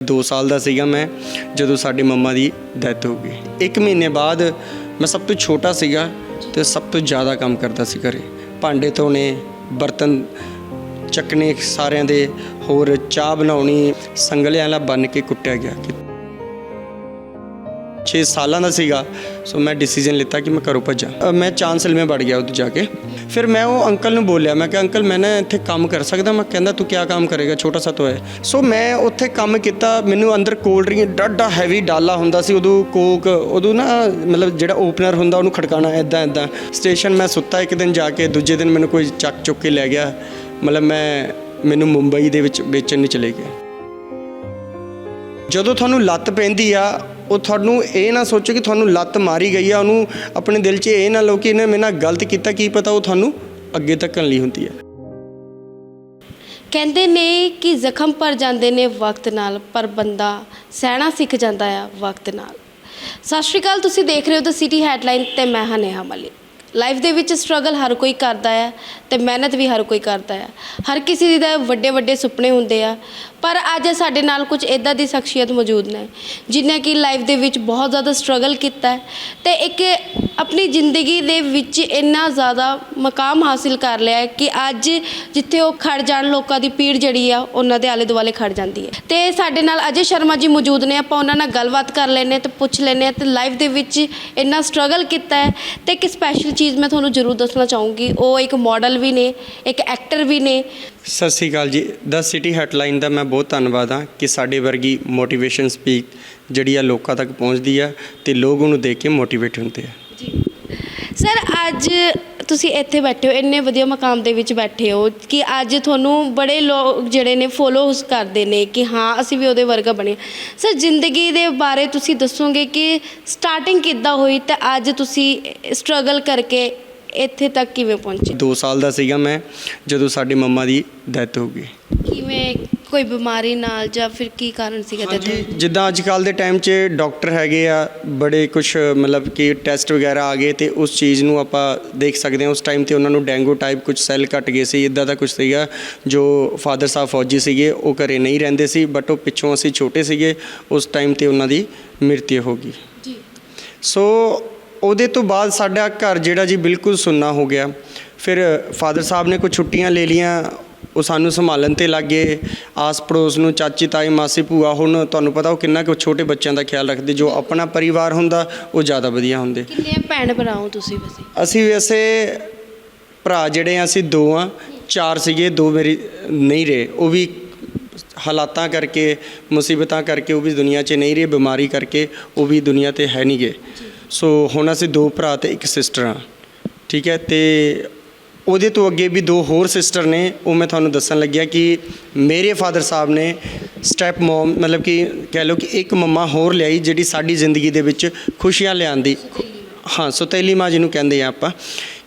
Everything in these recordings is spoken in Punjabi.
2 ਸਾਲ ਦਾ ਸੀਗਾ ਮੈਂ, ਜਦੋਂ ਸਾਡੀ ਮੰਮਾ ਦੀ ਡੈਥ ਹੋ ਗਈ। ਇੱਕ ਮਹੀਨੇ ਬਾਅਦ ਮੈਂ ਸਭ ਤੋਂ ਛੋਟਾ ਸੀਗਾ ਤੇ ਸਭ ਤੋਂ ਜ਼ਿਆਦਾ ਕੰਮ ਕਰਦਾ ਸੀ ਘਰੇ। ਭਾਂਡੇ ਧੋਣੇ, ਬਰਤਨ ਚੱਕਣੇ, ਸਾਰਿਆਂ ਦੇ ਹੋਰ ਚਾਹ ਬਣਾਉਣੀ, ਸੰਗਲਿਆਂ ਨਾਲ ਬੰਨ ਕੇ ਕੁੱਟਿਆ ਗਿਆ। 6 ਸਾਲਾਂ ਦਾ ਸੀਗਾ, ਸੋ ਮੈਂ ਡਿਸੀਜਨ ਲਿੱਤਾ ਕਿ ਮੈਂ ਘਰੋਂ ਭੱਜਾਂ। ਮੈਂ ਚਾਂਸਲ ਮੈਂ ਵੜ ਗਿਆ ਉੱਥੇ ਜਾ ਕੇ। ਫਿਰ ਮੈਂ ਉਹ ਅੰਕਲ ਨੂੰ ਬੋਲਿਆ, ਮੈਂ ਕਿਹਾ, ਅੰਕਲ, ਮੈਂ ਨਾ ਇੱਥੇ ਕੰਮ ਕਰ ਸਕਦਾ, ਮੈਂ ਕਹਿੰਦਾ, ਤੂੰ ਕੀ ਕੰਮ ਕਰੇਗਾ? ਛੋਟਾ ਸਾ ਤੋਂ ਹੈ। ਸੋ ਮੈਂ ਉੱਥੇ ਕੰਮ ਕੀਤਾ, ਮੈਨੂੰ ਅੰਦਰ ਕੋਲਡ ਡਰਿੰਕ ਡਾਡਾ ਹੈਵੀ ਡਾਲਾ ਹੁੰਦਾ ਸੀ, ਉਦੋਂ ਕੋਕ ਉਦੋਂ ਨਾ ਮਤਲਬ ਜਿਹੜਾ ਓਪਨਰ ਹੁੰਦਾ, ਉਹਨੂੰ ਖੜਕਾਣਾ ਐਦਾਂ ਐਦਾਂ ਸਟੇਸ਼ਨ ਮੈਂ ਸੁੱਤਾ ਇੱਕ ਦਿਨ ਜਾ ਕੇ, ਦੂਜੇ ਦਿਨ ਮੈਨੂੰ ਕੋਈ ਚੱਕ ਚੁੱਕ ਕੇ ਲੈ ਗਿਆ। ਮਤਲਬ ਮੈਂ ਮੈਨੂੰ ਮੁੰਬਈ ਦੇ ਵਿੱਚ ਵੇਚਣ ਨਹੀਂ ਚਲੇ ਗਿਆ। ਜਦੋਂ ਤੁਹਾਨੂੰ ਲੱਤ ਪੈਂਦੀ ਆ ਉਹ ਤੁਹਾਨੂੰ ਇਹ ਨਾ ਸੋਚੋ ਕਿ ਤੁਹਾਨੂੰ ਲੱਤ ਮਾਰੀ ਗਈ ਆ, ਉਹਨੂੰ ਆਪਣੇ ਦਿਲ 'ਚ ਇਹ ਨਾ ਲਓ ਕਿ ਇਹਨੇ ਮੇਰੇ ਨਾਲ ਗਲਤ ਕੀਤਾ, ਕੀ ਪਤਾ ਉਹ ਤੁਹਾਨੂੰ ਅੱਗੇ ਤੱਕਣ ਲਈ ਹੁੰਦੀ ਹੈ ਕਹਿੰਦੇ ਨੇ ਕਿ ਜ਼ਖਮ ਭਰ ਜਾਂਦੇ ਨੇ ਵਕਤ ਨਾਲ, ਪਰ ਬੰਦਾ ਸਹਿਣਾ ਸਿੱਖ ਜਾਂਦਾ ਆ ਵਕਤ ਨਾਲ। ਸਤਿ ਸ਼੍ਰੀ ਅਕਾਲ, ਤੁਸੀਂ ਦੇਖ ਰਹੇ ਹੋ ਦ ਸਿਟੀ ਹੈਡਲਾਈਨ ਤੇ ਮੈਂ ਹਾਂ ਨੇਹਾ ਮਲਿਕ ਲਾਈਫ ਦੇ ਵਿੱਚ ਸਟਰਗਲ ਹਰ ਕੋਈ ਕਰਦਾ ਆ ਤੇ ਮਿਹਨਤ ਵੀ ਹਰ ਕੋਈ ਕਰਦਾ ਆ। ਹਰ ਕਿਸੇ ਦੇ ਵੱਡੇ ਵੱਡੇ ਸੁਪਨੇ ਹੁੰਦੇ ਆ, ਪਰ ਅੱਜ ਸਾਡੇ ਨਾਲ ਕੁਝ ਇਦਾਂ ਦੀ ਸ਼ਖਸੀਅਤ ਮੌਜੂਦ ਨੇ, ਜਿਨ੍ਹਾਂ ਕਿ ਲਾਈਫ ਦੇ ਵਿੱਚ ਬਹੁਤ ਜ਼ਿਆਦਾ ਸਟਰਗਲ ਕੀਤਾ ਹੈ ਤੇ ਇੱਕ ਆਪਣੀ ਜ਼ਿੰਦਗੀ ਦੇ ਵਿੱਚ ਇੰਨਾ ਜ਼ਿਆਦਾ ਮਕਾਮ ਹਾਸਿਲ ਕਰ ਲਿਆ ਹੈ ਕਿ ਅੱਜ ਜਿੱਥੇ ਉਹ ਖੜ ਜਾਣ ਲੋਕਾਂ ਦੀ ਪੀੜ ਜਿਹੜੀ ਆ, ਉਹਨਾਂ ਦੇ ਆਲੇ ਦੁਆਲੇ ਖੜ ਜਾਂਦੀ ਹੈ। ਤੇ ਸਾਡੇ ਨਾਲ ਅਜੇ ਸ਼ਰਮਾ ਜੀ ਮੌਜੂਦ ਨੇ, ਆਪਾਂ ਉਹਨਾਂ ਨਾਲ ਗੱਲਬਾਤ ਕਰ ਲੈਨੇ ਤੇ ਪੁੱਛ ਲੈਨੇ ਤੇ ਲਾਈਫ ਦੇ ਵਿੱਚ ਇੰਨਾ ਸਟਰਗਲ ਕੀਤਾ ਹੈ ਤੇ ਇੱਕ ਸਪੈਸ਼ਲ ਚੀਜ਼ ਮੈਂ ਤੁਹਾਨੂੰ ਜ਼ਰੂਰ ਦੱਸਣਾ ਚਾਹੂੰਗੀ। ਉਹ ਇੱਕ ਮਾਡਲ ਵੀ ਨੇ, ਇੱਕ ਐਕਟਰ ਵੀ ਨੇ। ਸਤਿ ਸ੍ਰੀ ਅਕਾਲ ਜੀ। ਦ ਸਿਟੀ ਹੈਡਲਾਈਨ ਦਾ ਮੈਂ ਬਹੁਤ ਧੰਨਵਾਦ ਹਾਂ ਕਿ ਸਾਡੇ ਵਰਗੀ ਮੋਟੀਵੇਸ਼ਨ ਸਪੀਕ ਜਿਹੜੀ ਆ ਲੋਕਾਂ ਤੱਕ ਪਹੁੰਚਦੀ ਆ ਤੇ ਲੋਕ ਉਹਨੂੰ ਦੇਖ ਕੇ ਮੋਟੀਵੇਟ ਹੁੰਦੇ ਆ। ਸਰ, ਅੱਜ ਤੁਸੀਂ ਇੱਥੇ ਬੈਠੇ ਹੋ, ਇੰਨੇ ਵਧੀਆ ਮਕਾਮ ਦੇ ਵਿੱਚ ਬੈਠੇ ਹੋ ਕਿ ਅੱਜ ਤੁਹਾਨੂੰ ਬੜੇ ਲੋਕ ਜਿਹੜੇ ਨੇ ਫੋਲੋਸ ਕਰਦੇ ਨੇ ਕਿ ਹਾਂ, ਅਸੀਂ ਵੀ ਉਹਦੇ ਵਰਗਾ ਬਣੇ ਸਰ, ਜ਼ਿੰਦਗੀ ਦੇ ਬਾਰੇ ਤੁਸੀਂ ਦੱਸੋਗੇ ਕਿ ਸਟਾਰਟਿੰਗ ਕਿੱਦਾਂ ਹੋਈ ਤੇ ਅੱਜ ਤੁਸੀਂ ਸਟਰਗਲ ਕਰਕੇ ਇੱਥੇ ਤੱਕ ਕਿਵੇਂ ਪਹੁੰਚੇ? 2 ਸਾਲ ਦਾ ਸੀਗਾ ਮੈਂ, ਜਦੋਂ ਸਾਡੀ ਮੰਮਾ ਦੀ ਡੈਥ ਹੋ ਗਈ। ਕਿਵੇਂ ਕੋਈ ਬਿਮਾਰੀ ਨਾਲ ਜਾਂ ਫਿਰ ਕੀ ਕਾਰਨ ਸੀਗਾ ਤੇ ਹਾਂਜੀ ਜਿੱਦਾਂ ਅੱਜ ਕੱਲ ਦੇ ਟਾਈਮ 'ਚ ਡਾਕਟਰ ਹੈਗੇ ਆ ਬੜੇ ਕੁਝ ਮਤਲਬ ਕਿ ਟੈਸਟ ਵਗੈਰਾ ਆ ਗਏ ਤੇ ਉਸ ਚੀਜ਼ ਨੂੰ ਆਪਾਂ ਦੇਖ ਸਕਦੇ ਹਾਂ। ਉਸ ਟਾਈਮ ਤੇ ਉਹਨਾਂ ਨੂੰ ਡੈਂਗੂ ਟਾਈਪ ਕੁਝ ਸੈੱਲ ਘਟ ਗਏ ਸੀ ਇਦਾਂ ਦਾ ਕੁਝ ਸੀਗਾ ਜੋ ਫਾਦਰ ਸਾਹਿਬ ਫੌਜੀ ਸੀਗੇ ਉਹ ਘਰੇ ਨਹੀਂ ਰਹਿੰਦੇ ਸੀ ਬਟ ਉਹ ਪਿੱਛੋਂ ਅਸੀਂ ਛੋਟੇ ਸੀਗੇ ਉਸ ਟਾਈਮ ਤੇ ਉਹਨਾਂ ਦੀ ਮ੍ਰਿਤਿੂ ਹੋ ਗਈ। ਜੀ। ਸੋ ਉਹਦੇ ਤੋਂ ਬਾਅਦ ਸਾਡਾ ਘਰ ਜਿਹੜਾ ਜੀ ਬਿਲਕੁਲ ਸੁੰਨਾ ਹੋ ਗਿਆ। ਫਿਰ ਫਾਦਰ ਸਾਹਿਬ ਨੇ ਕੁਝ ਛੁੱਟੀਆਂ ਲੈ ਲੀਆਂ ਉਹ ਸਾਨੂੰ ਸੰਭਾਲਣ ਤੇ ਲੱਗੇ। ਆਸ ਪੜੋਸ ਨੂੰ ਚਾਚੀ ਤਾਈ ਮਾਸੀ ਭੂਆ ਹੁਣ ਤੁਹਾਨੂੰ ਪਤਾ ਉਹ ਕਿੰਨਾ ਕੁ ਛੋਟੇ ਬੱਚਿਆਂ ਦਾ ਖਿਆਲ ਰੱਖਦੇ। ਜੋ ਆਪਣਾ ਪਰਿਵਾਰ ਹੁੰਦਾ ਉਹ ਜ਼ਿਆਦਾ ਵਧੀਆ ਹੁੰਦੇ। ਕਿੰਨੇ ਭੈਣ ਭਰਾ ਹੋ ਤੁਸੀਂ ਵੈਸੇ? ਅਸੀਂ ਵੈਸੇ ਭਰਾ ਜਿਹੜੇ ਆ ਅਸੀਂ ਦੋ ਆ। ਚਾਰ ਸੀਗੇ ਦੋ ਮੇਰੀ ਨਹੀਂ ਰਹੇ। ਉਹ ਵੀ ਹਾਲਾਤਾਂ ਕਰਕੇ ਮੁਸੀਬਤਾਂ ਕਰਕੇ ਉਹ ਵੀ ਦੁਨੀਆ 'ਚ ਨਹੀਂ ਰਹੇ ਬਿਮਾਰੀ ਕਰਕੇ ਉਹ ਵੀ ਦੁਨੀਆ ਤੇ ਹੈ ਨਹੀਂ ਗਏ। ਸੋ ਹੁਣ ਅਸੀਂ ਦੋ ਭਰਾ ਤੇ ਇੱਕ ਸਿਸਟਰ ਆ। ਠੀਕ ਹੈ ਤੇ ਉਹਦੇ ਤੋਂ ਅੱਗੇ ਵੀ ਦੋ ਹੋਰ ਸਿਸਟਰ ਨੇ, ਉਹ ਮੈਂ ਤੁਹਾਨੂੰ ਦੱਸਣ ਲੱਗਿਆ ਕਿ ਮੇਰੇ ਫਾਦਰ ਸਾਹਿਬ ਨੇ ਸਟੈਪ ਮਮ ਮਤਲਬ ਕਿ ਕਹਿ ਲਓ ਕਿ ਇੱਕ ਮੰਮਾ ਹੋਰ ਲਿਆਈ ਜਿਹੜੀ ਸਾਡੀ ਜ਼ਿੰਦਗੀ ਦੇ ਵਿੱਚ ਖੁਸ਼ੀਆਂ ਲਿਆਂਦੀ ਹਾਂ, ਸੋਤੇਲੀ ਮਾਂ ਜਿਹਨੂੰ ਕਹਿੰਦੇ ਆ ਆਪਾਂ।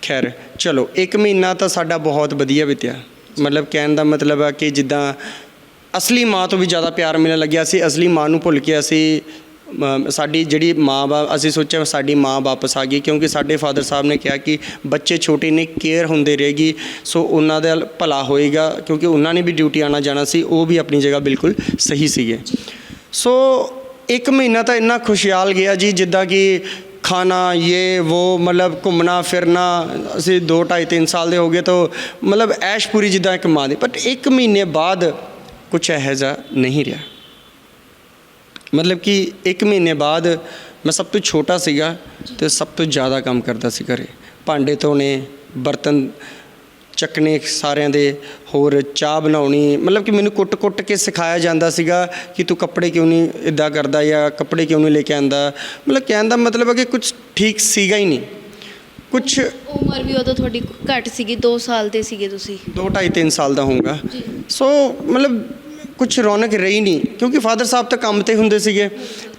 ਖੈਰ, ਚਲੋ, ਇੱਕ ਮਹੀਨਾ ਤਾਂ ਸਾਡਾ ਬਹੁਤ ਵਧੀਆ ਬੀਤਿਆ। ਮਤਲਬ ਕਹਿਣ ਦਾ ਮਤਲਬ ਆ ਕਿ ਜਿੱਦਾਂ ਅਸਲੀ ਮਾਂ ਤੋਂ ਵੀ ਜ਼ਿਆਦਾ ਪਿਆਰ ਮਿਲਣ ਲੱਗਿਆ ਸੀ, ਅਸਲੀ ਮਾਂ ਨੂੰ ਭੁੱਲ ਕੇ ਅਸੀਂ ਮ, ਸਾਡੀ ਜਿਹੜੀ ਮਾਂ ਬਾਪ ਅਸੀਂ ਸੋਚਿਆ ਸਾਡੀ ਮਾਂ ਵਾਪਸ ਆ ਗਈ ਕਿਉਂਕਿ ਸਾਡੇ ਫਾਦਰ ਸਾਹਿਬ ਨੇ ਕਿਹਾ ਕਿ ਬੱਚੇ ਛੋਟੇ ਨੇ ਕੇਅਰ ਹੁੰਦੇ ਰਹੇਗੀ ਸੋ ਉਹਨਾਂ ਦਾ ਭਲਾ ਹੋਏਗਾ ਕਿਉਂਕਿ ਉਹਨਾਂ ਨੇ ਵੀ ਡਿਊਟੀ ਆਣਾ ਜਾਣਾ ਸੀ ਉਹ ਵੀ ਆਪਣੀ ਜਗ੍ਹਾ ਬਿਲਕੁਲ ਸਹੀ ਸੀਗੇ। ਸੋ ਇੱਕ ਮਹੀਨਾ ਤਾਂ ਇੰਨਾ ਖੁਸ਼ਹਾਲ ਗਿਆ ਜੀ ਜਿੱਦਾਂ ਕਿ ਖਾਣਾ ਇਹ ਉਹ ਮਤਲਬ ਘੁੰਮਣਾ ਫਿਰਨਾ ਅਸੀਂ 2 2.5 3 ਸਾਲ ਦੇ ਹੋ ਗਏ ਤਾਂ ਮਤਲਬ ਐਸ਼ ਪੂਰੀ ਜਿੱਦਾਂ ਇੱਕ ਮਾਂ ਦੀ ਬਟ ਇੱਕ ਮਹੀਨੇ ਬਾਅਦ ਕੁਝ ਇਹੋ ਜਿਹਾ ਨਹੀਂ ਰਿਹਾ। ਮਤਲਬ ਕਿ ਇੱਕ ਮਹੀਨੇ ਬਾਅਦ ਮੈਂ ਸਭ ਤੋਂ ਛੋਟਾ ਸੀਗਾ ਤੇ ਸਭ ਤੋਂ ਜ਼ਿਆਦਾ ਕੰਮ ਕਰਦਾ ਸੀ ਘਰੇ। ਭਾਂਡੇ ਧੋਣੇ ਬਰਤਨ ਚੱਕਣੇ ਸਾਰਿਆਂ ਦੇ ਹੋਰ ਚਾਹ ਬਣਾਉਣੀ ਮਤਲਬ ਕਿ ਮੈਨੂੰ ਕੁੱਟ-ਕੁੱਟ ਕੇ ਸਿਖਾਇਆ ਜਾਂਦਾ ਸੀਗਾ ਕਿ ਤੂੰ ਕੱਪੜੇ ਕਿਉਂ ਨਹੀਂ ਇਦਾਂ ਕਰਦਾ ਜਾਂ ਕੱਪੜੇ ਕਿਉਂ ਨਹੀਂ ਲੈ ਕੇ ਆਂਦਾ। ਮਤਲਬ ਕਹਿਣ ਦਾ ਮਤਲਬ ਹੈ ਕਿ ਕੁਝ ਠੀਕ ਸੀਗਾ ਹੀ ਨਹੀਂ। ਕੁਝ ਉਮਰ ਵੀ ਉਦੋਂ ਤੁਹਾਡੀ ਘੱਟ ਸੀਗੀ 2 ਸਾਲ ਦੇ ਸੀਗੇ ਤੁਸੀਂ। 2 2.5 3 ਸਾਲ ਦਾ ਹੋਊਗਾ। ਸੋ ਮਤਲਬ ਕੁਝ ਰੌਣਕ ਰਹੀ ਨਹੀਂ, ਕਿਉਂਕਿ ਫਾਦਰ ਸਾਹਿਬ ਤਾਂ ਕੰਮ ਤੇ ਹੁੰਦੇ ਸੀਗੇ।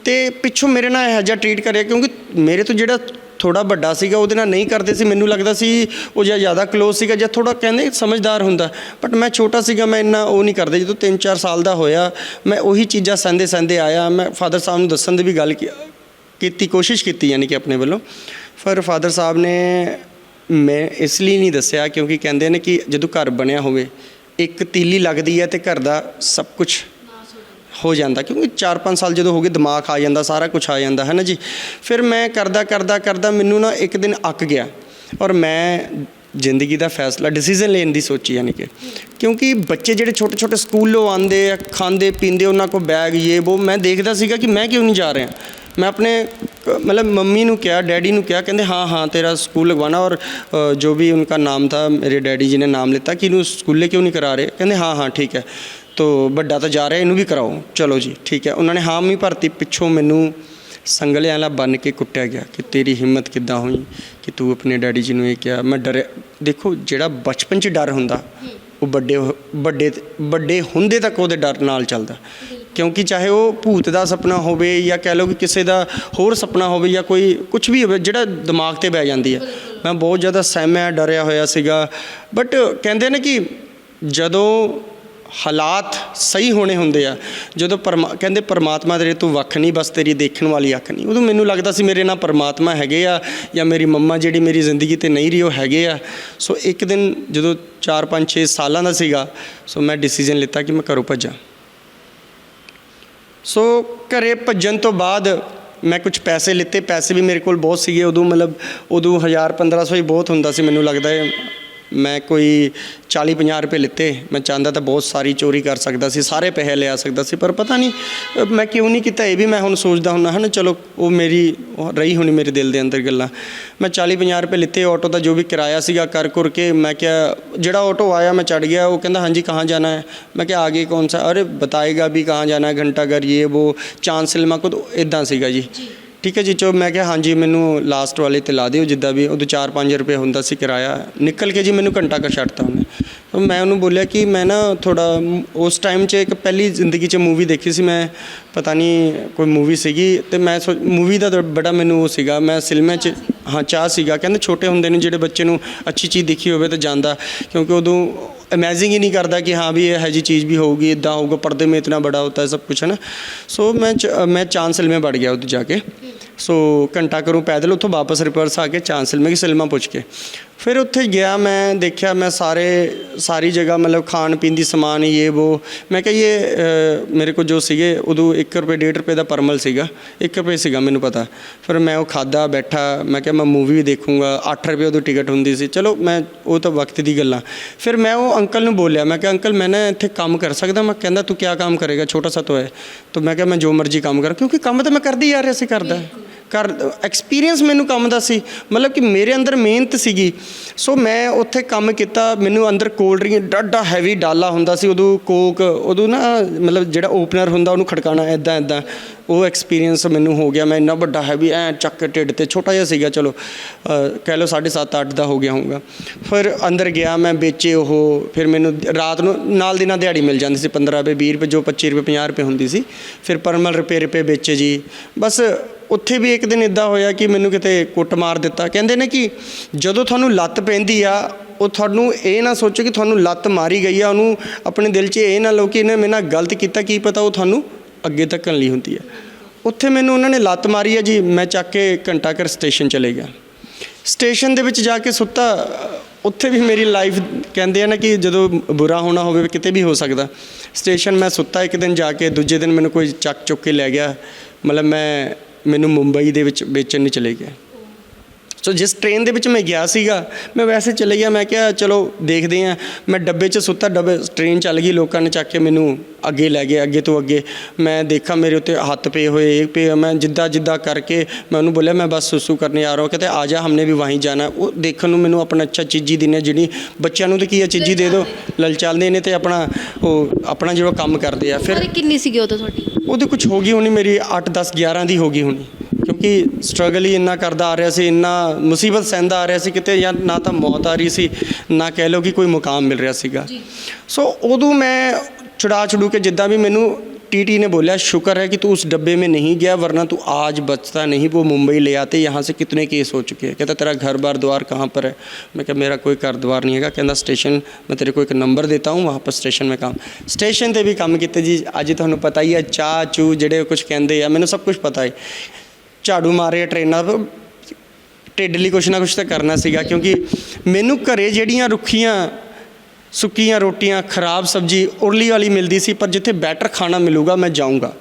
ਤੇ ਪਿੱਛੋਂ ਮੇਰੇ ਨਾਲ ਇਹੋ ਜਿਹਾ ਟਰੀਟ ਕਰਿਆ, ਕਿਉਂਕਿ ਮੇਰੇ ਤੋਂ ਜਿਹੜਾ ਥੋੜਾ ਵੱਡਾ ਸੀਗਾ, ਉਹਦੇ ਨਾਲ ਨਹੀਂ ਕਰਦੇ ਸੀ। ਮੈਨੂੰ ਲੱਗਦਾ ਸੀ ਉਹ ਜਾਂ ਜ਼ਿਆਦਾ ক্লোਜ਼ ਸੀਗਾ ਜਾਂ ਥੋੜਾ ਕਹਿੰਦੇ ਸਮਝਦਾਰ ਹੁੰਦਾ। ਬਟ ਮੈਂ ਛੋਟਾ ਸੀਗਾ, ਮੈਂ ਇੰਨਾ ਉਹ ਨਹੀਂ ਕਰਦਾ। ਜਦੋਂ 3-4 ਸਾਲ ਦਾ ਹੋਇਆ, ਮੈਂ ਉਹੀ ਚੀਜ਼ਾਂ ਸਹਿੰਦੇ ਸਹਿੰਦੇ ਆਇਆ। ਮੈਂ ਫਾਦਰ ਸਾਹਿਬ ਨੂੰ ਦੱਸਣ ਦੀ ਵੀ ਗੱਲ ਕੀ- ਕੀਤੀ, ਕੋਸ਼ਿਸ਼ ਕੀਤੀ ਯਾਨੀ ਕਿ ਆਪਣੇ ਵੱਲੋਂ। ਪਰ ਫਾਦਰ ਸਾਹਿਬ ਨੇ ਮੈਂ ਇਸ ਲਈ ਨਹੀਂ ਦੱਸਿਆ, ਕਿਉਂਕਿ ਕਹਿੰਦੇ ਨੇ ਕਿ ਜਦੋਂ ਘਰ ਬਣਿਆ ਹੋਵੇ ਇੱਕ ਤੀਲੀ ਲੱਗਦੀ ਹੈ ਤੇ ਘਰ ਦਾ ਸਭ ਕੁਝ ਹੋ ਜਾਂਦਾ, ਕਿਉਂਕਿ 4-5 ਸਾਲ ਜਦੋਂ ਹੋ ਗਏ ਦਿਮਾਗ ਆ ਜਾਂਦਾ, ਸਾਰਾ ਕੁਝ ਆ ਜਾਂਦਾ, ਹੈ ਨਾ ਜੀ? ਫਿਰ ਮੈਂ ਕਰਦਾ ਕਰਦਾ ਕਰਦਾ ਮੈਨੂੰ ਨਾ ਇੱਕ ਦਿਨ ਅੱਕ ਗਿਆ ਔਰ ਮੈਂ ਜ਼ਿੰਦਗੀ ਦਾ ਫੈਸਲਾ ਡਿਸੀਜਨ ਲੈਣ ਦੀ ਸੋਚੀ ਯਾਨੀ ਕਿ। ਕਿਉਂਕਿ ਬੱਚੇ ਜਿਹੜੇ ਛੋਟੇ ਛੋਟੇ ਸਕੂਲੋਂ ਆਉਂਦੇ ਆ, ਖਾਂਦੇ, ਪੀਂਦੇ, ਉਹਨਾਂ ਕੋਲ ਬੈਗ ਇਹ ਉਹ ਮੈਂ ਦੇਖਦਾ ਸੀਗਾ ਕਿ ਮੈਂ ਕਿਉਂ ਨਹੀਂ ਜਾ ਰਿਹਾ। ਮੈਂ ਆਪਣੇ ਕ- मतलब मम्मी ਨੂੰ ਕਿਹਾ डैडी ਨੂੰ ਕਿਹਾ ਕਹਿੰਦੇ हाँ हाँ तेरा स्कूल लगवाना और अ, जो भी उनका नाम था मेरे डैडी जी ने नाम लेता कि ਇਹਨੂੰ ਸਕੂਲੇ ਕਿਉਂ ਨਹੀਂ ਕਰਾ ਰਹੇ ਕਹਿੰਦੇ ਹਾਂ ਹਾਂ ਠੀਕ ਹੈ ਤੋ ਵੱਡਾ ਤਾਂ ਜਾ ਰਿਹਾ ਇਹਨੂੰ ਵੀ ਕਰਾਓ ਚਲੋ ਜੀ ਠੀਕ ਹੈ ਉਹਨਾਂ ਨੇ ਹਾਮੀ ਭਰਤੀ ਪਿੱਛੋਂ ਮੈਨੂੰ ਸੰਗਲਿਆਂ ਵਾਲਾ ਬੰਨ ਕੇ ਕੁੱਟਿਆ ਗਿਆ ਕਿ ਤੇਰੀ ਹਿੰਮਤ ਕਿੱਦਾਂ ਹੋਈ ਕਿ ਤੂੰ ਆਪਣੇ ਡੈਡੀ ਜੀ ਨੂੰ ਇਹ ਕਿਹਾ ਮੈਂ ਡਰਿਆ ਦੇਖੋ ਜਿਹੜਾ ਬਚਪਨ 'ਚ ਡਰ ਹੁੰਦਾ ਉਹ ਵੱਡੇ ਹੋ- ਵੱਡੇ ਵੱਡੇ ਹੁੰਦੇ ਤੱਕ ਉਹਦੇ ਡਰ ਨਾਲ ਚੱਲਦਾ ਕਿਉਂਕਿ ਚਾਹੇ ਉਹ ਭੂਤ ਦਾ ਸੁਪਨਾ ਹੋਵੇ ਜਾਂ ਕਹਿ ਲਓ ਕਿ ਕਿਸੇ ਦਾ ਹੋਰ ਸੁਪਨਾ ਹੋਵੇ ਜਾਂ ਕੋਈ ਕੁਝ ਵੀ ਹੋਵੇ, ਜਿਹੜਾ ਦਿਮਾਗ ਤੇ ਬਹਿ ਜਾਂਦੀ ਹੈ। ਮੈਂ ਬਹੁਤ ਜ਼ਿਆਦਾ ਸਹਿਮਿਆ, ਡਰਿਆ ਹੋਇਆ ਸੀਗਾ। ਬਟ ਕਹਿੰਦੇ ਨੇ ਕਿ ਜਦੋਂ ਹਾਲਾਤ ਸਹੀ ਹੋਣੇ ਹੁੰਦੇ ਆ, ਜਦੋਂ ਪਰਮਾ, ਕਹਿੰਦੇ ਪਰਮਾਤਮਾ ਤੇਰੇ ਤੋਂ ਵੱਖ ਨਹੀਂ, ਬਸ ਤੇਰੀ ਦੇਖਣ ਵਾਲੀ ਅੱਖ ਨਹੀਂ। ਉਦੋਂ ਮੈਨੂੰ ਲੱਗਦਾ ਸੀ ਮੇਰੇ ਨਾਲ ਪਰਮਾਤਮਾ ਹੈਗੇ ਆ ਜਾਂ ਮੇਰੀ ਮੰਮਾ ਜਿਹੜੀ ਮੇਰੀ ਜ਼ਿੰਦਗੀ ਤੇ ਨਹੀਂ ਰਹੀ, ਉਹ ਹੈਗੇ ਆ। ਸੋ ਇੱਕ ਦਿਨ ਜਦੋਂ 4 5 6 ਸਾਲਾਂ ਦਾ ਸੀਗਾ ਸੋ ਮੈਂ ਡਿਸੀਜਨ ਲਿੱਤਾ ਕਿ ਮੈਂ ਘਰੋਂ ਭੱਜਾਂ। ਸੋ ਘਰੇ ਭੱਜਣ ਤੋਂ ਬਾਅਦ ਮੈਂ ਕੁਝ ਪੈਸੇ ਲਿੱਤੇ, ਪੈਸੇ ਵੀ ਮੇਰੇ ਕੋਲ ਬਹੁਤ ਸੀਗੇ, ਉਦੋਂ ਮਤਲਬ ਉਦੋਂ 1000 1500 ਹੀ ਬਹੁਤ ਹੁੰਦਾ ਸੀ, ਮੈਨੂੰ ਲੱਗਦਾ ਹੈ। ਮੈਂ ਕੋਈ 40 50 ਰੁਪਏ ਲਿੱਤੇ, ਮੈਂ ਚਾਹੁੰਦਾ ਤਾਂ ਬਹੁਤ ਸਾਰੀ ਚੋਰੀ ਕਰ ਸਕਦਾ ਸੀ, ਸਾਰੇ ਪੈਸੇ ਲਿਆ ਸਕਦਾ ਸੀ, ਪਰ ਪਤਾ ਨਹੀਂ ਮੈਂ ਕਿਉਂ ਨਹੀਂ ਕੀਤਾ, ਇਹ ਵੀ ਮੈਂ ਹੁਣ ਸੋਚਦਾ ਹੁੰਦਾ ਹਨ, ਚਲੋ, ਉਹ ਮੇਰੀ ਰਹੀ ਹੋਣੀ ਮੇਰੇ ਦਿਲ ਦੇ ਅੰਦਰ ਗੱਲਾਂ। ਮੈਂ 40 50 ਰੁਪਏ ਲਿੱਤੇ, ਆਟੋ ਦਾ ਜੋ ਵੀ ਕਿਰਾਇਆ ਸੀਗਾ ਕਰ ਕਰ ਕੇ, ਮੈਂ ਕਿਹਾ, ਜਿਹੜਾ ਆਟੋ ਆਇਆ, ਮੈਂ ਚੜ ਗਿਆ, ਉਹ ਕਹਿੰਦਾ, ਹਾਂਜੀ, ਕਹਾਂ ਜਾਣਾ ਹੈ? ਮੈਂ ਕਿਹਾ, ਆਗੇ ਕੌਣ ਸਾ? ਅਰੇ, ਬਤਾਏਗਾ ਵੀ ਕਹਾਂ ਜਾਣਾ ਘੰਟਾ ਘਰ ਇਹ ਉਹ ਚਾਂਸ ਲਿਮਾ ਕੋ ਇਦਾਂ ਸੀਗਾ ਜੀ। ਠੀਕ ਹੈ ਜੀ ਚੋ ਮੈਂ ਕਿਹਾ ਹਾਂਜੀ, ਮੈਨੂੰ ਲਾਸਟ ਵਾਲੇ ਤੇ ਲਾ ਦਿਓ ਜਿੱਦਾਂ ਵੀ ਉਦੋਂ 4-5 ਰੁਪਏ ਹੁੰਦਾ ਸੀ ਕਿਰਾਇਆ। ਨਿਕਲ ਕੇ ਜੀ ਮੈਨੂੰ ਘੰਟਾ ਕਰ ਛੱਡਤਾ ਉਹਨੇ। ਤਾਂ ਮੈਂ ਉਹਨੂੰ ਬੋਲਿਆ ਕਿ ਮੈਂ ਨਾ ਥੋੜਾ ਉਸ ਟਾਈਮ 'ਚ ਇੱਕ ਪਹਿਲੀ ਜ਼ਿੰਦਗੀ 'ਚ ਮੂਵੀ ਦੇਖੀ ਸੀ ਮੈਂ। ਪਤਾ ਨਹੀਂ ਕੋਈ ਮੂਵੀ ਸੀਗੀ ਤੇ ਮੈਂ ਮੂਵੀ ਦਾ ਬੜਾ ਮੈਨੂੰ ਉਹ ਸੀਗਾ। ਮੈਂ ਸਿਲਮੇ 'ਚ, ਹਾਂ ਚਾਹ ਸੀਗਾ। ਕਹਿੰਦੇ ਛੋਟੇ ਹੁੰਦੇ ਨੇ ਜਿਹੜੇ ਬੱਚੇ ਨੂੰ ਅੱਛੀ ਚੀਜ਼ ਦਿਖੀ ਹੋਵੇ ਤਾਂ ਜਾਂਦਾ। ਕਿਉਂਕਿ ਉਦੋਂ इमेजिंग ही नहीं करता कि हाँ भी यह जी चीज़ भी होगी इतना होगा पर्दे में इतना बड़ा होता है सब कुछ है ना सो मैं मैं ਚਾਂਸਲ में ਵੜ ਗਿਆ ਉੱਥੇ ਜਾ ਕੇ ਸੋ ਘੰਟਾ ਕਰੂੰ ਪੈਦਲ ਉੱਥੋਂ ਵਾਪਸ ਰਿਵਰਸ ਆ ਕੇ ਚਾਂਸਲ ਮੈਂ ਕਿ ਸਿਲਮਾ ਪੁੱਛ ਕੇ ਫਿਰ ਉੱਥੇ ਗਿਆ ਮੈਂ, ਦੇਖਿਆ ਮੈਂ ਸਾਰੇ, ਸਾਰੀ ਜਗ੍ਹਾ ਮਤਲਬ ਖਾਣ ਪੀਣ ਦੀ ਸਮਾਨ, ਇਹ ਉਹ ਮੈਂ ਕਿਹਾ ਇਹ ਮੇਰੇ ਕੋਲ ਜੋ ਸੀਗੇ, ਉਦੋਂ 1 ਰੁਪਏ 1.5 ਰੁਪਏ ਦਾ ਪਰਮਲ ਸੀਗਾ। 1 ਰੁਪਏ ਸੀਗਾ, ਮੈਨੂੰ ਪਤਾ। ਫਿਰ ਮੈਂ ਉਹ ਖਾਦਾ ਬੈਠਾ, ਮੈਂ ਕਿਹਾ ਮੈਂ ਮੂਵੀ ਦੇਖੂੰਗਾ। 8 ਰੁਪਏ ਉਦੋਂ ਟਿਕਟ ਹੁੰਦੀ ਸੀ। ਚਲੋ, ਮੈਂ ਉਹ ਤਾਂ ਵਕਤ ਦੀ ਗੱਲਾਂ। ਫਿਰ ਮੈਂ ਉਹ ਅੰਕਲ ਨੂੰ ਬੋਲਿਆ, ਮੈਂ ਕਿਹਾ, ਅੰਕਲ, ਮੈਂ ਨਾ ਇੱਥੇ ਕੰਮ ਕਰ ਸਕਦਾ ਮੈਂ ਕਹਿੰਦਾ, ਤੂੰ ਕੀ ਕੰਮ ਕਰੇਗਾ? ਛੋਟਾ ਸਾ ਤਾਂ ਹੈ। ਤਾਂ ਮੈਂ ਕਿਹਾ, ਮੈਂ ਜੋ ਮਰਜ਼ੀ ਕੰਮ ਕਰਾਂ, ਕਿਉਂਕਿ ਕੰਮ ਤਾਂ ਮੈਂ ਕਰਦੀ ਆ ਰਿਹਾ ਸੀ ਕਰਦਾ ਕਰ ਐਕਸਪੀਰੀਅੰਸ ਮੈਨੂੰ ਕੰਮ ਦਾ ਸੀ। ਮਤਲਬ ਕਿ ਮੇਰੇ ਅੰਦਰ ਮਿਹਨਤ ਸੀਗੀ। ਸੋ ਮੈਂ ਉੱਥੇ ਕੰਮ ਕੀਤਾ ਮੈਨੂੰ ਅੰਦਰ ਕੋਲਡ ਡਰਿੰਕ ਡਾਡਾ ਹੈਵੀ ਡਾਲਾ ਹੁੰਦਾ ਸੀ। ਉਦੋਂ ਕੋਕ ਉਦੋਂ ਨਾ ਮਤਲਬ ਜਿਹੜਾ ਓਪਨਰ ਹੁੰਦਾ ਉਹਨੂੰ ਖੜਕਾਣਾ ਐਦਾਂ ਐਦਾਂ ਉਹ ਐਕਸਪੀਰੀਅੰਸ ਮੈਨੂੰ ਹੋ ਗਿਆ। ਮੈਂ ਇੰਨਾ ਵੱਡਾ ਹੈਵੀ ਐ ਚੱਕ ਕੇ ਢਿੱਡ ਤੇ ਛੋਟਾ ਜਿਹਾ ਸੀਗਾ ਚਲੋ ਅ, ਕਹਿ ਲਓ 7.5 8 ਦਾ ਹੋ ਗਿਆ ਹੋਊਗਾ। ਫਿਰ ਅੰਦਰ ਗਿਆ ਮੈਂ ਵੇਚੇ ਉਹ ਫਿਰ ਮੈਨੂੰ ਰਾਤ ਨੂੰ ਨਾਲ ਦੀ ਨਾਲ ਦਿਹਾੜੀ ਮਿਲ ਜਾਂਦੀ ਸੀ 15 ਰੁਪਏ 20 ਰੁਪਏ ਜੋ 25 ਰੁਪਏ 50 ਰੁਪਏ ਹੁੰਦੀ ਸੀ। ਫਿਰ ਪਰਮਲ ਰੁਪਏ ਰੁਪਏ ਵੇਚੇ ਜੀ। ਬਸ ਉੱਥੇ ਵੀ ਇੱਕ ਦਿਨ ਇਦਾਂ ਹੋਇਆ ਕਿ ਮੈਨੂੰ ਕਿਤੇ ਕੁੱਟ ਮਾਰ ਦਿੱਤਾ। ਕਹਿੰਦੇ ਨੇ ਕਿ ਜਦੋਂ ਤੁਹਾਨੂੰ ਲੱਤ ਪੈਂਦੀ ਆ, ਉਹ ਤੁਹਾਨੂੰ ਇਹ ਨਾ ਸੋਚੋ ਕਿ ਤੁਹਾਨੂੰ ਲੱਤ ਮਾਰੀ ਗਈ ਆ, ਉਹਨੂੰ ਆਪਣੇ ਦਿਲ 'ਚ ਇਹ ਨਾ ਲਓ ਕਿ ਇਹਨੇ ਮੇਰੇ ਨਾਲ ਗਲਤ ਕੀਤਾ, ਕੀ ਪਤਾ ਉਹ ਤੁਹਾਨੂੰ ਅੱਗੇ ਧੱਕਣ ਲਈ ਹੁੰਦੀ ਆ। ਉੱਥੇ ਮੈਨੂੰ ਉਹਨਾਂ ਨੇ ਲੱਤ ਮਾਰੀ ਆ ਜੀ, ਮੈਂ ਚੱਕ ਕੇ ਘੰਟਾ ਘਰ ਸਟੇਸ਼ਨ ਚਲੇ ਗਿਆ। ਸਟੇਸ਼ਨ ਦੇ ਵਿੱਚ ਜਾ ਕੇ ਸੁੱਤਾ, ਉੱਥੇ ਵੀ ਮੇਰੀ ਲਾਈਫ ਕਹਿੰਦੇ ਆ ਨਾ ਕਿ ਜਦੋਂ ਬੁਰਾ ਹੋਣਾ ਹੋਵੇ ਕਿਤੇ ਵੀ ਹੋ ਸਕਦਾ। ਸਟੇਸ਼ਨ ਮੈਂ ਸੁੱਤਾ ਇੱਕ ਦਿਨ ਜਾ ਕੇ, ਦੂਜੇ ਦਿਨ ਮੈਨੂੰ ਕੋਈ ਚੱਕ ਚੁੱਕ ਕੇ ਲੈ ਗਿਆ। ਮਤਲਬ ਮੈਂ ਮੈਨੂੰ ਮੁੰਬਈ ਦੇ ਵਿੱਚ ਵੇਚਣ ਨਹੀਂ ਚਲੇ ਗਿਆ। ਸੋ ਜਿਸ ਟ੍ਰੇਨ ਦੇ ਵਿੱਚ ਮੈਂ ਗਿਆ ਸੀਗਾ ਮੈਂ ਵੈਸੇ ਚਲੇ ਗਿਆ ਮੈਂ ਕਿਹਾ ਚਲੋ ਦੇਖਦੇ ਆ ਮੈਂ ਡੱਬੇ 'ਚ ਸੁੱਤਾ ਡੱਬੇ ਟ੍ਰੇਨ ਚੱਲ ਗਈ ਲੋਕਾਂ ਨੇ ਚੱਕ ਕੇ ਮੈਨੂੰ ਅੱਗੇ ਲੈ ਗਏ ਅੱਗੇ ਤੋਂ ਅੱਗੇ। ਮੈਂ ਦੇਖਾ ਮੇਰੇ ਉੱਤੇ ਹੱਥ ਪਏ ਹੋਏ ਇੱਕ ਪਏ ਮੈਂ ਜਿੱਦਾਂ ਜਿੱਦਾਂ ਕਰਕੇ ਮੈਂ ਉਹਨੂੰ ਬੋਲਿਆ ਮੈਂ ਬਸ ਸੁਸੂ ਕਰਨੇ ਆ ਰਹਾ ਹਾਂ। ਕਹਿੰਦੇ ਆ ਜਾ ਹਮਨੇ ਵੀ ਵਹੀਂ ਜਾਣਾ ਉਹ ਦੇਖਣ ਨੂੰ ਮੈਨੂੰ ਆਪਣਾ ਅੱਛਾ ਚੀਜ਼ੀ ਦਿੰਨੇ ਜਿਹੜੀ ਬੱਚਿਆਂ ਨੂੰ ਤਾਂ ਕੀ ਆ ਚੀਜ਼ੀ ਦੇ ਦਿਓ। ਲਲਚਾਲਦੇ ਨੇ ਤੇ ਆਪਣਾ ਉਹ ਆਪਣਾ ਜਿਹੜਾ ਕੰਮ ਕਰਦੇ ਆ ਫਿਰ ਕਿੰਨੀ ਸੀਗੀ ਉਦੋਂ ਤੁਹਾਡੀ? ਉਹਦੇ ਕੁਝ ਹੋ ਗਈ ਹੋਣੀ ਮੇਰੀ 8 10 11 ਦੀ ਹੋ ਗਈ ਹੋਣੀ। ਕਿਉਂਕਿ ਸਟਰਗਲ ਹੀ ਇੰਨਾ ਕਰਦਾ ਆ ਰਿਹਾ ਸੀ ਇੰਨਾ ਮੁਸੀਬਤ ਸਹਿੰਦਾ ਆ ਰਿਹਾ ਸੀ ਕਿਤੇ ਜਾਂ ਨਾ ਤਾਂ ਮੌਤ ਆ ਰਹੀ ਸੀ ਨਾ ਕਹਿ ਲਓ ਕਿ ਕੋਈ ਮੁਕਾਮ ਮਿਲ ਰਿਹਾ ਸੀਗਾ। ਸੋ ਉਦੋਂ ਮੈਂ ਛੁਡਾ ਛੁਡੂ ਕੇ ਜਿੱਦਾਂ ਵੀ ਮੈਨੂੰ टीटी ने बोला शुक्र है कि तू उस डब्बे में नहीं गया वरना तू आज बचता नहीं वो मुंबई ले आते यहाँ से कितने केस हो चुके हैं कहता तेरा घर बार द्वार कहाँ पर है मैं क्या मेरा कोई घर द्वार नहीं है कहता स्टेशन मैं तेरे को एक नंबर देता हूँ वहाँ पर स्टेशन में काम स्टेशन ਤੇ ਵੀ ਕੰਮ ਕੀਤੇ ਜੀ ਅੱਜ ਤੁਹਾਨੂੰ ਪਤਾ ਹੀ ਹੈ ਚਾਹ ਚੂ ਜਿਹੜੇ ਕੁਝ ਕਹਿੰਦੇ ਆ ਮੈਨੂੰ ਸਭ ਕੁਝ ਪਤਾ ਹੈ ਝਾੜੂ ਮਾਰੇ ਟ੍ਰੇਨਾਂ ਤੋਂ ਢਿੱਡ ਲਈ ਕੁਛ ਨਾ ਕੁਛ ਤਾਂ ਕਰਨਾ ਸੀਗਾ ਕਿਉਂਕਿ ਮੈਨੂੰ ਘਰੇ ਜਿਹੜੀਆਂ ਰੁੱਖੀਆਂ ਸੁੱਕੀਆਂ ਰੋਟੀਆਂ, ਖਰਾਬ ਸਬਜੀ, ਉਰਲੀ ਵਾਲੀ ਮਿਲਦੀ ਸੀ, ਪਰ ਜਿੱਥੇ ਬੈਟਰ ਖਾਣਾ ਮਿਲੂਗਾ, ਮੈਂ ਜਾਊਂਗਾ।